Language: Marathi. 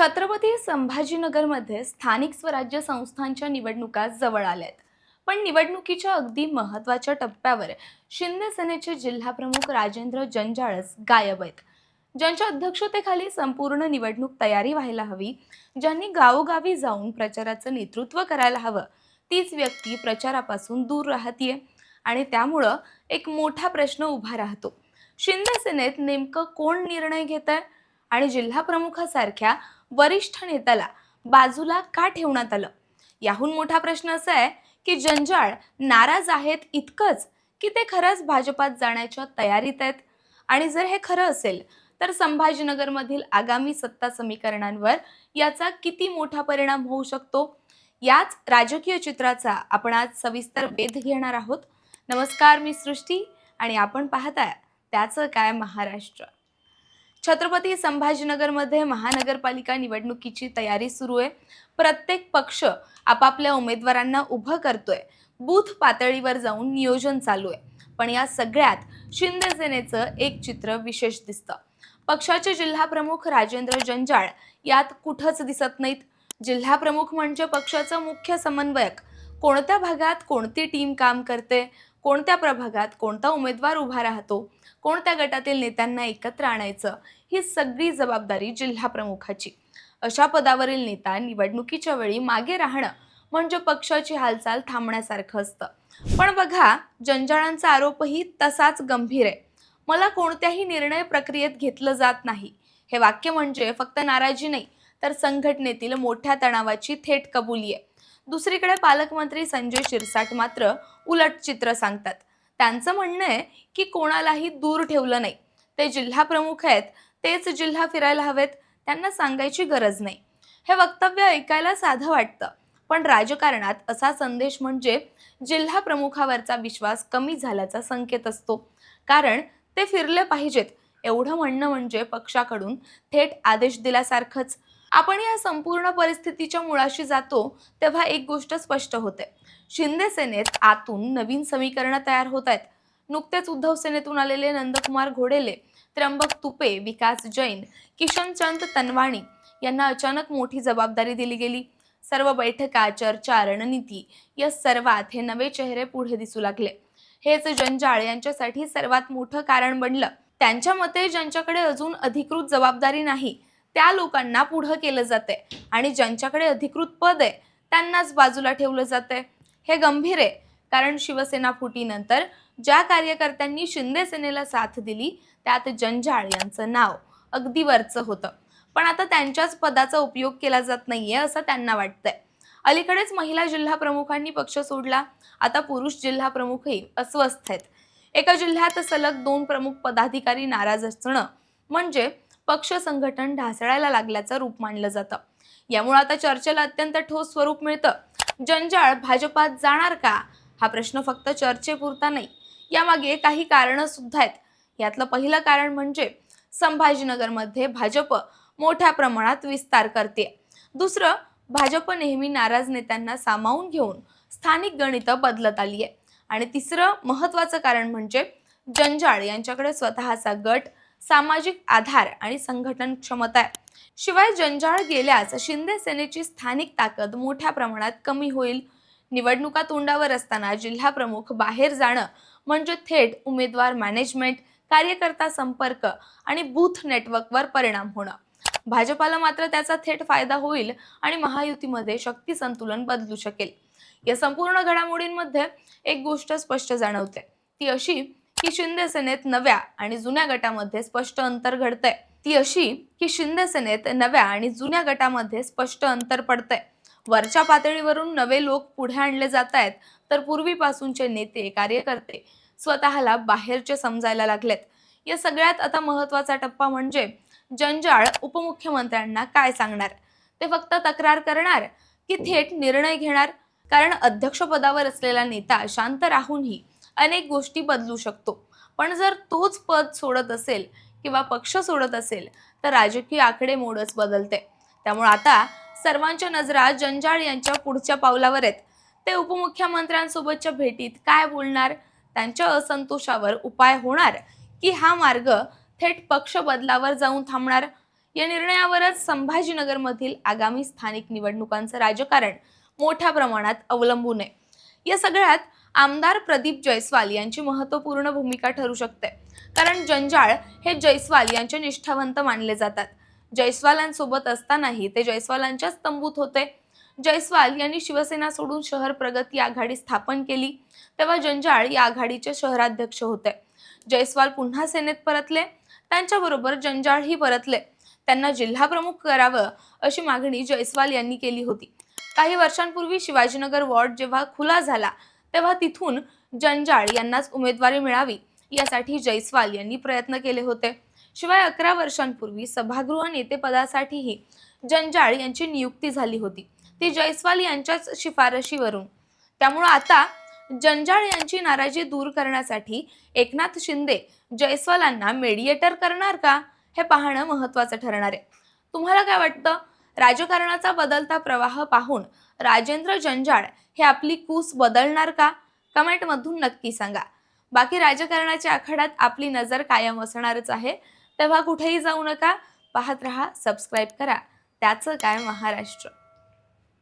छत्रपती संभाजीनगरमध्ये स्थानिक स्वराज्य संस्थांच्या निवडणुका जवळ आल्यात. पण निवडणुकीच्या अगदी महत्त्वाच्या टप्प्यावर शिंदे सेनेचे जिल्हाप्रमुख राजेंद्र जंजाळस गायब आहेत. ज्यांच्या अध्यक्षतेखाली संपूर्ण निवडणूक तयारी व्हायला हवी ज्यांनी गावोगावी जाऊन प्रचाराचं नेतृत्व करायला हवं तीच व्यक्ती प्रचारापासून दूर राहतीये आणि त्यामुळं एक मोठा प्रश्न उभा राहतो. शिंदे सेनेत नेमकं कोण निर्णय घेत आहे आणि जिल्हाप्रमुखासारख्या वरिष्ठ नेत्याला बाजूला का ठेवण्यात आलं? याहून मोठा प्रश्न असा आहे की जंजाळ नाराज आहेत इतकंच की ते खरंच भाजपात जाण्याच्या तयारीत आहेत. आणि जर हे खरं असेल तर संभाजीनगरमधील आगामी सत्ता समीकरणांवर याचा किती मोठा परिणाम होऊ शकतो? याच राजकीय चित्राचा आपण आज सविस्तर वेध घेणार आहोत. नमस्कार मी सृष्टी आणि आपण पाहताय त्याचं काय महाराष्ट्र. छत्रपती संभाजीनगरमध्ये महानगरपालिका निवडणुकीची तयारी सुरू आहे. प्रत्येक पक्ष आपापल्या उमेदवारांना उभं करतोय. बूथ पातळीवर जाऊन नियोजन चालू आहे. पण या सगळ्यात शिंदेसेनेचं एक चित्र विशेष दिसतं. पक्षाचे जिल्हाप्रमुख राजेंद्र जंजाळ यात कुठंच दिसत नाहीत. जिल्हा प्रमुख म्हणजे पक्षाचा मुख्य समन्वयक. कोणत्या भागात कोणती टीम काम करते? कोणत्या प्रभागात कोणता उमेदवार उभा राहतो कोणत्या गटातील नेत्यांना एकत्र आणायचं ही सगळी जबाबदारी जिल्हा प्रमुखाची. अशा पदावरील नेता निवडणुकीच्या वेळी मागे राहणं म्हणजे पक्षाची हालचाल थांबण्यासारखं असतं. पण बघा जंजाळांचा आरोपही तसाच गंभीर आहे. मला कोणत्याही निर्णय प्रक्रियेत घेतलं जात नाही. हे वाक्य म्हणजे फक्त नाराजी नाही तर संघटनेतील मोठ्या तणावाची थेट कबुली आहे. दुसरीकडे पालकमंत्री संजय शिरसाट मात्र उलट चित्र सांगतात. त्यांचं म्हणणं आहे की कोणालाही दूर ठेवलं नाही. ते जिल्हा प्रमुख आहेत तेच जिल्हा फिरायला हवेत त्यांना सांगायची गरज नाही. हे वक्तव्य ऐकायला साधं वाटतं पण राजकारणात असा संदेश म्हणजे जिल्हा प्रमुखावरचा विश्वास कमी झाल्याचा संकेत असतो. कारण ते फिरले पाहिजेत एवढं म्हणणं म्हणजे पक्षाकडून थेट आदेश दिल्यासारखंच. आपण या संपूर्ण परिस्थितीच्या मुळाशी जातो तेव्हा एक गोष्ट स्पष्ट होते. शिंदे सेनेत आतून नवीन समीकरणं तयार होत आहेत. नुकतेच उद्धव सेनेतून आलेले नंदकुमार घोडेले त्र्यंबक तुपे विकास जैन किशनचंद तनवाणी यांना अचानक मोठी जबाबदारी दिली गेली. सर्व बैठका चर्चा रणनीती या सर्वात हे नवे चेहरे पुढे दिसू लागले. हेच जंजाळ यांच्यासाठी सर्वात मोठं कारण बनलं. त्यांच्या मते ज्यांच्याकडे अजून अधिकृत जबाबदारी नाही त्या लोकांना पुढं केलं जाते आणि ज्यांच्याकडे अधिकृत पद आहे त्यांनाच बाजूला ठेवलं जाते हे गंभीर आहे. कारण शिवसेना फुटीनंतर ज्या कार्यकर्त्यांनी शिंदे सेनेला साथ दिली त्यात जंजाळ यांचं नाव अगदी वरचं होतं. पण आता त्यांच्याच पदाचा उपयोग केला जात नाहीये असं त्यांना वाटतंय. अलीकडेच महिला जिल्हा प्रमुखांनी पक्ष सोडला. आता पुरुष जिल्हा प्रमुखही अस्वस्थ आहेत. एका जिल्ह्यात सलग दोन प्रमुख पदाधिकारी नाराज असणं म्हणजे पक्ष संघटन ढासळायला लागल्याचं रूप मानलं जातं. यामुळे आता चर्चेला अत्यंत ठोस स्वरूप मिळतं. जंजाळ भाजपात जाणार का? हा प्रश्न फक्त चर्चेपुरता नाही. यामागे काही कारणं सुद्धा आहेत. यातलं पहिलं कारण म्हणजे संभाजीनगरमध्ये भाजप मोठ्या प्रमाणात विस्तार करते. दुसरं भाजप नेहमी नाराज नेत्यांना सामावून घेऊन स्थानिक गणितं बदलत आली आहे आणि तिसरं महत्त्वाचं कारण म्हणजे जंजाळ यांच्याकडे स्वतःचा गट सामाजिक आधार आणि संघटन क्षमता आहे. शिवाय जंजाळ गेल्यास शिंदे सेनेची स्थानिक ताकद मोठ्या प्रमाणात कमी होईल. निवडणुका तोंडावर असताना जिल्हा प्रमुख बाहेर जाणं म्हणजे थेट उमेदवार मॅनेजमेंट कार्यकर्ता संपर्क आणि बूथ नेटवर्कवर परिणाम होणं. भाजपाला मात्र त्याचा थेट फायदा होईल आणि महायुतीमध्ये शक्ती संतुलन बदलू शकेल. या संपूर्ण घडामोडींमध्ये एक गोष्ट स्पष्ट जाणवते. ती अशी की शिंदे सेनेत नव्या आणि जुन्या गटामध्ये स्पष्ट अंतर घडतंय. ती अशी की शिंदे सेनेत नव्या आणि जुन्या गटामध्ये स्पष्ट अंतर पडतंय. वरच्या पातळीवरून नवे लोक पुढे आणले जात आहेत तर पूर्वीपासूनचे नेते कार्यकर्ते स्वतःला बाहेरचे समजायला लागलेत. या सगळ्यात आता महत्त्वाचा टप्पा म्हणजे जंजाळ उपमुख्यमंत्र्यांना काय सांगणार? ते फक्त तक्रार करणार की थेट निर्णय घेणार? कारण अध्यक्षपदावर असलेला नेता शांत राहूनही अनेक गोष्टी बदलू शकतो. पण जर तोच पद सोडत असेल किंवा पक्ष सोडत असेल तर राजकीय आकडेमोडच बदलते. त्यामुळे आता सर्वांच्या नजरा जंजाळ यांच्या पुढच्या पावलावर आहेत. ते उपमुख्यमंत्र्यांसोबतच्या भेटीत काय बोलणार? त्यांच्या असंतोषावर उपाय होणार? की हा मार्ग थेट पक्ष बदलावर जाऊन थांबणार? या निर्णयावरच संभाजीनगरमधील आगामी स्थानिक निवडणुकांचं राजकारण मोठ्या प्रमाणात अवलंबून आहे. या सगळ्यात आमदार प्रदीप जयस्वाल यांची महत्त्वपूर्ण भूमिका ठरू शकते. कारण जंजाळ हे जयस्वाल यांचे निष्ठावंत मानले जातात. जयस्वालांसोबत असतानाही ते जयस्वालांच्याच तंबूत होते. जयस्वाल यांनी शिवसेना सोडून शहर प्रगती आघाडी स्थापन केली. तेव्हा जंजाळ या आघाडीचे शहराध्यक्ष होते. जयस्वाल पुन्हा सेनेत परतले. त्यांच्याबरोबर जंजाळही परतले. त्यांना जिल्हा प्रमुख करावं अशी मागणी जयस्वाल यांनी केली होती. काही वर्षांपूर्वी शिवाजीनगर वॉर्ड जेव्हा खुला झाला तेव्हा तिथून जंजाळ यांनाच उमेदवारी मिळावी यासाठी जयस्वाल यांनी प्रयत्न केले होते. शिवाय अकरा वर्षांपूर्वी सभागृह नेतेपदासाठीही जंजाळ यांची नियुक्ती झाली होती. ती जयस्वाल यांच्याच शिफारशीवरून. त्यामुळं आता जंजाळ यांची नाराजी दूर करण्यासाठी एकनाथ शिंदे जयस्वालांना मेडिएटर करणार का? हे पाहणं महत्त्वाचं ठरणार आहे. तुम्हाला काय वाटतं? राजकारणाचा बदलता प्रवाह पाहून राजेंद्र जंजाळ हे आपली कूस बदलणार का? कमेंटमधून नक्की सांगा. बाकी राजकारणाच्या आखाड्यात आपली नजर कायम असणारच आहे. तेव्हा कुठेही जाऊ नका. पाहत रहा सबस्क्राईब करा. त्याचं काय महाराष्ट्र?